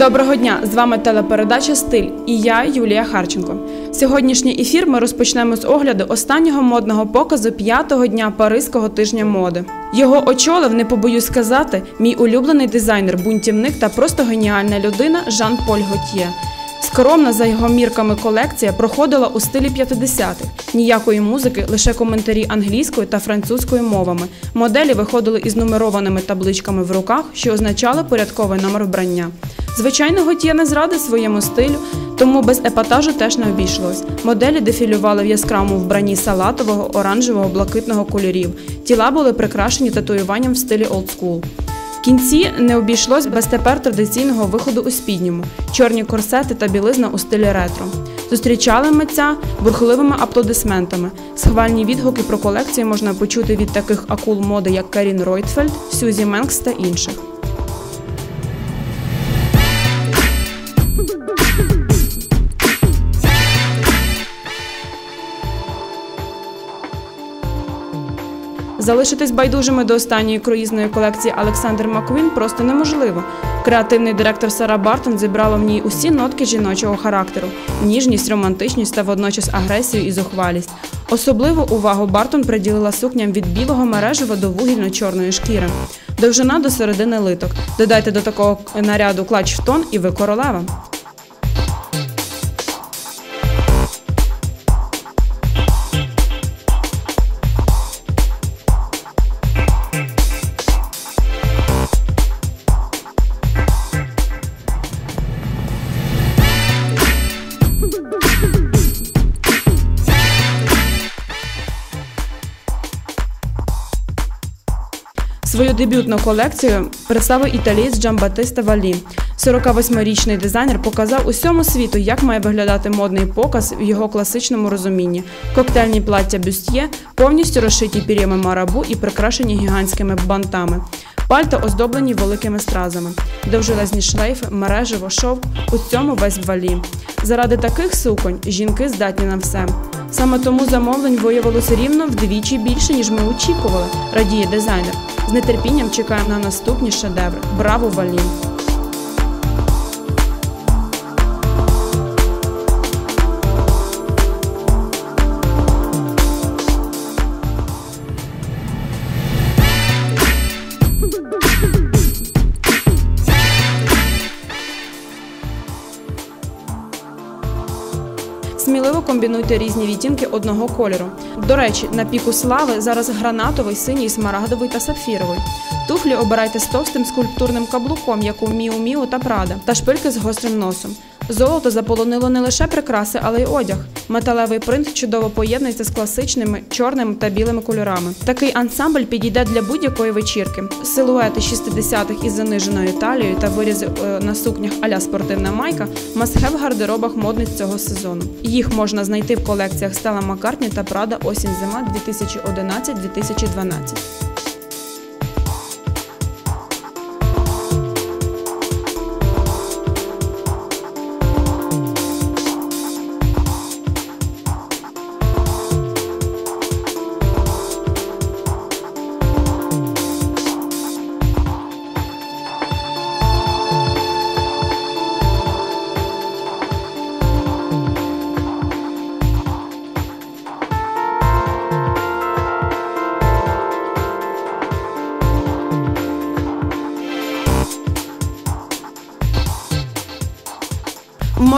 Доброго дня! З вами телепередача Стиль і я, Юлія Харченко. Сьогоднішній ефір ми розпочнемо з огляду останнього модного показу п'ятого дня Паризького тижня моди. Його очолив, не побоюсь сказати, мій улюблений дизайнер, бунтівник та просто геніальна людина Жан-Поль Готьє. Скромна за його мірками колекція проходила у стилі 50-х. Ніякої музики, лише коментарі англійською та французькою мовами. Моделі виходили із нумерованими табличками в руках, що означали порядковий номер вбрання. Звичайно, Готьє не зрадив своєму стилю, тому без епатажу теж не обійшлось. Моделі дефілювали в яскравому вбранні салатового, оранжевого, блакитного кольорів. Тіла були прикрашені татуюванням в стилі олдскул. В кінці не обійшлось без тепер традиційного виходу у спідньому, чорні корсети та білизна у стилі ретро. Зустрічали митця бурхливими аплодисментами. Схвальні відгуки про колекцію можна почути від таких акул моди, як Карін Ройтфельд, Сюзі Менкс та інших. Залишитись байдужими до останньої круїзної колекції Олександр Маквін просто неможливо. Креативний директор Сара Бартон зібрала в ній усі нотки жіночого характеру: ніжність, романтичність та водночас агресію і зухвалість. Особливу увагу Бартон приділила сукням від білого мережева до вугільно-чорної шкіри. Довжина до середини литок. Додайте до такого наряду клач в тон і ви королева. Свою дебютну колекцію представив італієць Джамбатиста Валі. 48-річний дизайнер показав усьому світу, як має виглядати модний показ в його класичному розумінні. Коктейльні плаття бюстьє повністю розшиті пір'ями марабу і прикрашені гігантськими бантами. Пальто оздоблені великими стразами, довжелезні шлейфи, мережево, шовк у цьому весь валі. Заради таких суконь жінки здатні на все. Саме тому замовлень виявилося рівно вдвічі більше, ніж ми очікували, радіє дизайнер. З нетерпінням чекаємо на наступні шедеври. Браво, Валі! Сміливо комбінуйте різні відтінки одного кольору. До речі, на піку слави зараз гранатовий, синій, смарагдовий та сапфіровий. Туфлі обирайте з товстим скульптурним каблуком, як у Міу Міу та Прада, та шпильки з гострим носом. Золото заполонило не лише прикраси, але й одяг. Металевий принт чудово поєднується з класичними чорними та білими кольорами. Такий ансамбль підійде для будь-якої вечірки. Силуети 60-х із заниженою талією та вирізи е, на сукнях аля спортивна майка масхе в гардеробах модниць цього сезону. Їх можна знайти в колекціях Стела Маккартні та Прада осінь зима 2011-2012.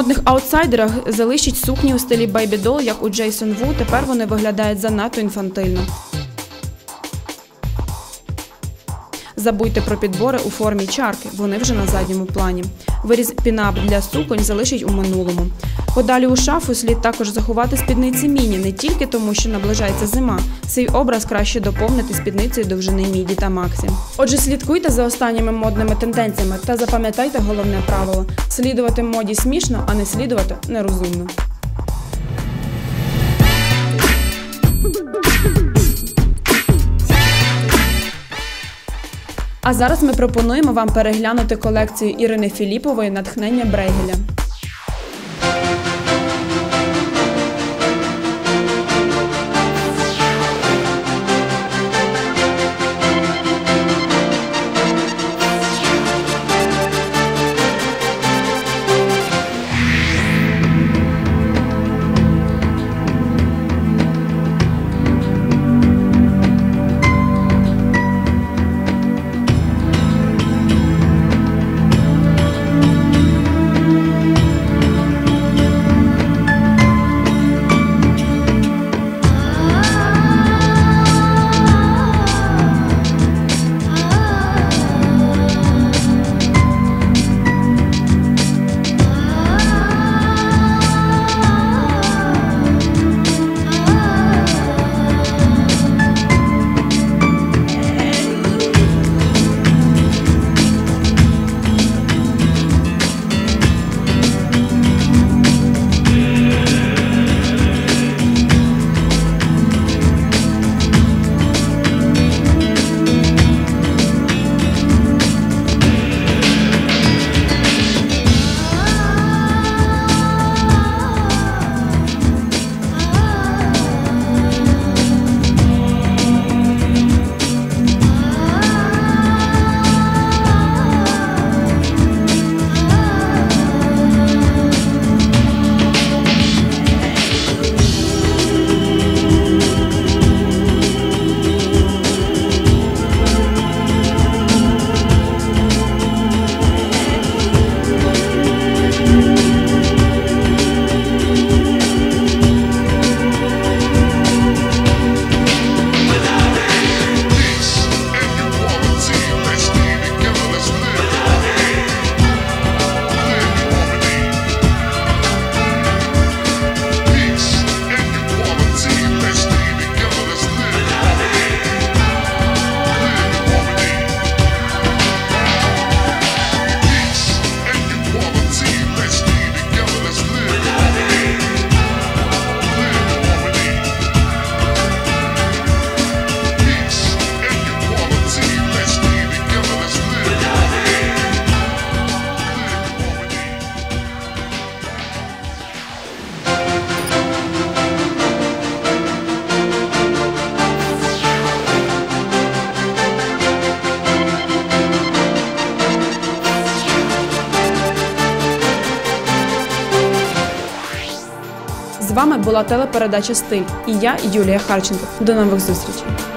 Модних аутсайдерах залишить сукні у стилі Doll, як у Джейсон Ву. Тепер вони виглядають занадто інфантильно. Забудьте про підбори у формі чарки, вони вже на задньому плані. Виріз пінап для суконь залишить у минулому. Подалі у шафу слід також заховати спідниці міні, не тільки тому, що наближається зима. Цей образ краще доповнити спідницею довжини міді та максі. Отже, слідкуйте за останніми модними тенденціями та запам'ятайте головне правило: слідувати моді смішно, а не слідувати нерозумно. А зараз ми пропонуємо вам переглянути колекцію Ірини Філіпової натхнення Брейгеля. Була телепередача Стиль і я, Юлія Харченко. До нових зустрічей.